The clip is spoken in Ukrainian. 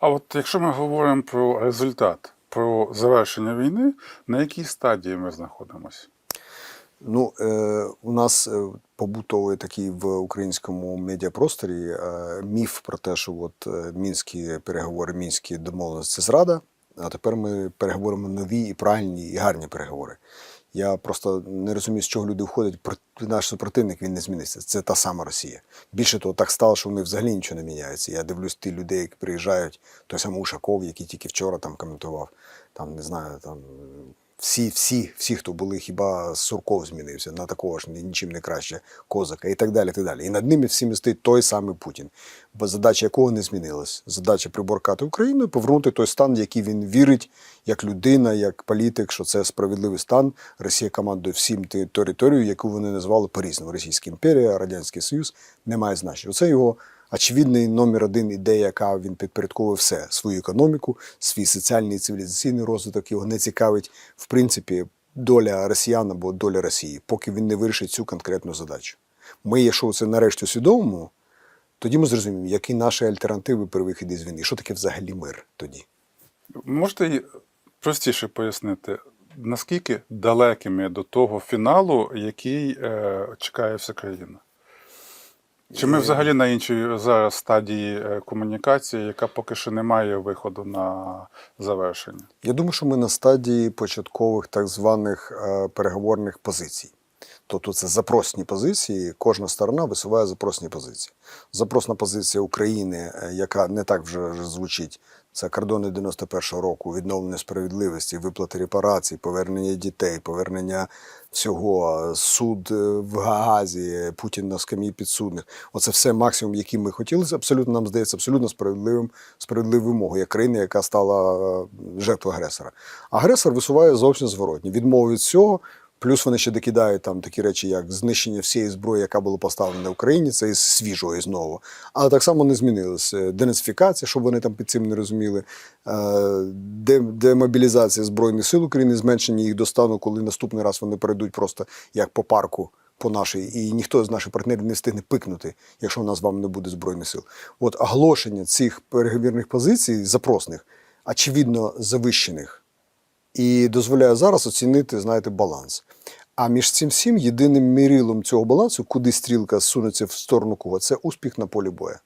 А от якщо ми говоримо про результат, про завершення війни, на якій стадії ми знаходимося? Ну, е, у нас е, побутовий такий в українському медіапросторі е, міф про те, що от е, мінські переговори, мінські домовленості це зрада. А тепер ми переговоримо нові і правильні і гарні переговори. Я просто не розумію, з чого люди входять. Наш супротивник він не змінився. Це та сама Росія. Більше того, так стало, що вони взагалі нічого не міняються. Я дивлюсь тих людей, які приїжджають, той самий Ушаков, який тільки вчора там коментував, там не знаю, там всі, всі, всі, хто були, хіба Сурков змінився на такого ж нічим не краще козака і так далі. Так далі. і над ними всіми стоїть той самий Путін, бо задача якого не змінилась. Задача приборкати Україну і повернути той стан, в який він вірить, як людина, як політик, що це справедливий стан. Росія командує всім територією, яку вони назвали по-різному. Російська імперія, Радянський Союз не має значення. Оце його очевидний номер один ідея, яка він підпорядковує все свою економіку, свій соціальний і цивілізаційний розвиток. Його не цікавить, в принципі, доля росіян або доля Росії, поки він не вирішить цю конкретну задачу. Ми, якщо це нарешті усвідомимо, тоді ми зрозуміємо, які наші альтернативи при виході з війни, що таке взагалі мир тоді. Можете простіше пояснити, наскільки далекими до того фіналу, який е, чекає вся країна? Чи ми взагалі на іншій зараз стадії е, комунікації, яка поки що не має виходу на завершення? Я думаю, що ми на стадії початкових так званих е, переговорних позицій. Тобто це запросні позиції, кожна сторона висуває запросні позиції. Запросна позиція України, е, яка не так вже звучить, це кордони 91-го року, відновлення справедливості, виплати репарацій, повернення дітей, повернення всього, суд е, в Гаазі, Путін на скам'ї підсудних. Оце все максимум, який ми хотіли. Абсолютно нам здається абсолютно справедливим справедливою вимогою як країни, яка стала е, жертвою агресора. Агресор висуває зовсім зворотні. Відмову від цього. Плюс вони ще докидають там такі речі, як знищення всієї зброї, яка була поставлена на Україні, це із свіжого і знову. Але так само не змінилося. Денацифікація, щоб вони там під цим не розуміли, е, де- демобілізація Збройних сил України, зменшення їх до стану, коли наступний раз вони перейдуть просто як по парку по нашій, і ніхто з наших партнерів не встигне пикнути, якщо в нас з вами не буде Збройних сил. От оголошення цих переговірних позицій, запросних, очевидно, завищених і дозволяє зараз оцінити, знаєте, баланс. А між цим всім єдиним мірилом цього балансу, куди стрілка сунеться в сторону кого, це успіх на полі бою.